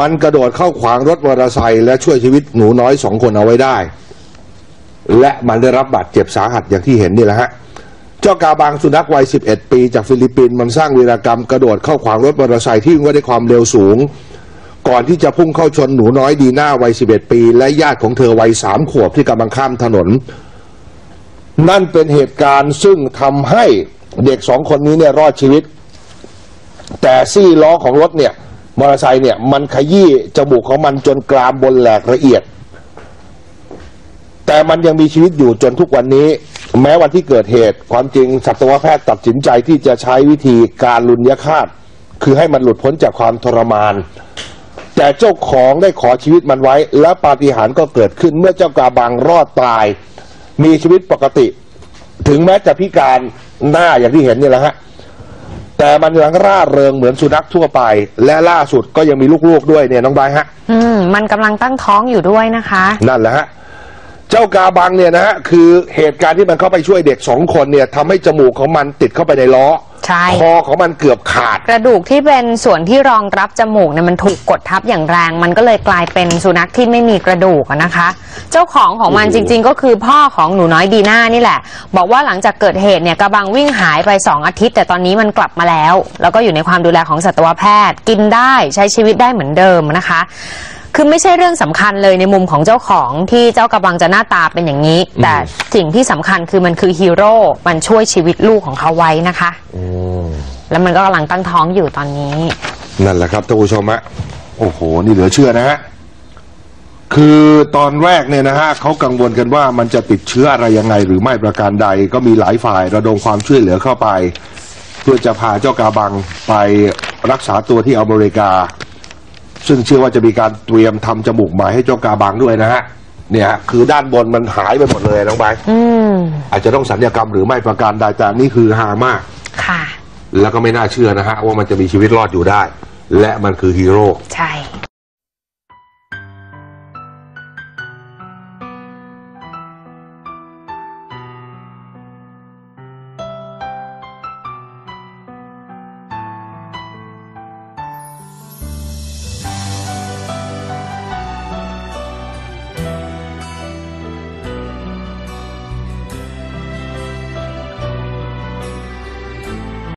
มันกระโดดเข้าขวางรถมอเตอร์ไซค์และช่วยชีวิตหนูน้อยสองคนเอาไว้ได้ และมันได้รับบาดเจ็บสาหัสอย่างที่เห็นนี่แหละฮะเจ้ากาบางสุนัขวัย 11 ปี จากฟิลิปปินส์มันสร้างวีรกรรมกระโดดเข้าขวางรถมอเตอร์ไซค์ที่วิ่งมาด้วยความเร็วสูง ก่อนที่จะพุ่งเข้าชนหนูน้อยดีหน้าวัย 11 ปี และญาติของเธอวัย3ขวบที่กำลังข้ามถนน นั่นเป็นเหตุการณ์ซึ่งทำให้เด็กสองคนนี้เนี่ยรอดชีวิต แต่ซี่ล้อของรถเนี่ย มอเตอร์ไซค์เนี่ยมันขยี้จมูกของมันจนกรามบนแหลกละเอียด แต่มันยังมีชีวิตอยู่จนทุกวันนี้ แม้วันที่เกิดเหตุ ความจริงสัตวแพทย์ตัดสินใจที่จะใช้วิธีการลุนยฆาต คือให้มันหลุดพ้นจากความทรมาน แต่เจ้าของได้ขอชีวิตมันไว้ และปาฏิหาริย์ก็เกิดขึ้นเมื่อเจ้ากาบังรอดตาย มีชีวิตปกติ ถึงแม้จะพิการหน้าอย่างที่เห็นนี่แหละฮะ แต่มันยังร่าเริงเหมือนสุนัขทั่วไป และล่าสุดก็ยังมีลูกๆด้วยเนี่ยน้องใบร์ทฮะ อืมมันกำลังตั้งท้องอยู่ด้วยนะคะ นั่นแหละฮะ เจ้ากาบังเนี่ยนะฮะคือเหตุการณ์ที่มันเข้าไปช่วยเด็กสองคนเนี่ยทำให้จมูกของมันติดเข้าไปในล้อ ใช่ คอของมันเกือบขาด กระดูกที่เป็นส่วนที่รองรับจมูกเนี่ยมันถูกกดทับอย่างแรง มันก็เลยกลายเป็นสุนัขที่ไม่มีกระดูกอะนะคะ เจ้าของของมันโอ้จโหริง ๆ ก็คือพ่อของหนูน้อยดีน่านี่แหละ บอกว่าหลังจากเกิดเหตุเนี่ยกระบังวิ่งหายไป2อาทิตย์ แต่ตอนนี้มันกลับมาแล้ว แล้วก็อยู่ในความดูแลของสัตวแพทย์ กินได้ใช้ชีวิตได้เหมือนเดิมนะคะ คือไม่ใช่เรื่องสำคัญเลยในมุมของเจ้าของที่เจ้ากระบังจะหน้าตาเป็นอย่างนี้ แต่สิ่งที่สำคัญคือมันคือฮีโร่มันช่วยชีวิตลูกของเขาไว้นะคะ อืมแล้วมันก็กำลังตั้งท้องอยู่ตอนนี้ นั่นแหละครับท่านผู้ชมฮะโอ้โห นี่เหลือเชื่อนะฮะคือตอนแรกเนี่ยนะฮะเขากังวลกันว่ามันจะติดเชื้ออะไรยังไง หรือไม่ประการใดก็มีหลายฝ่ายระดมความช่วยเหลือเข้าไป เพื่อจะพาเจ้ากาบังไปรักษาตัวที่อเมริกา ซึ่งเชื่อว่าจะมีการเตรียมทำจมูกใหม่ให้เจ้ากาบังด้วยนะฮะเนี่ยฮะคือด้านบนมันหายไปหมดเลยน้องใบร์ทอืมอาจจะต้องสัญญกรรมหรือไม่ประการใดแต่อันนี่คือฮามากค่ะ แล้วก็ไม่น่าเชื่อนะฮะว่ามันจะมีชีวิตรอดอยู่ได้ และมันคือฮีโร่ใช่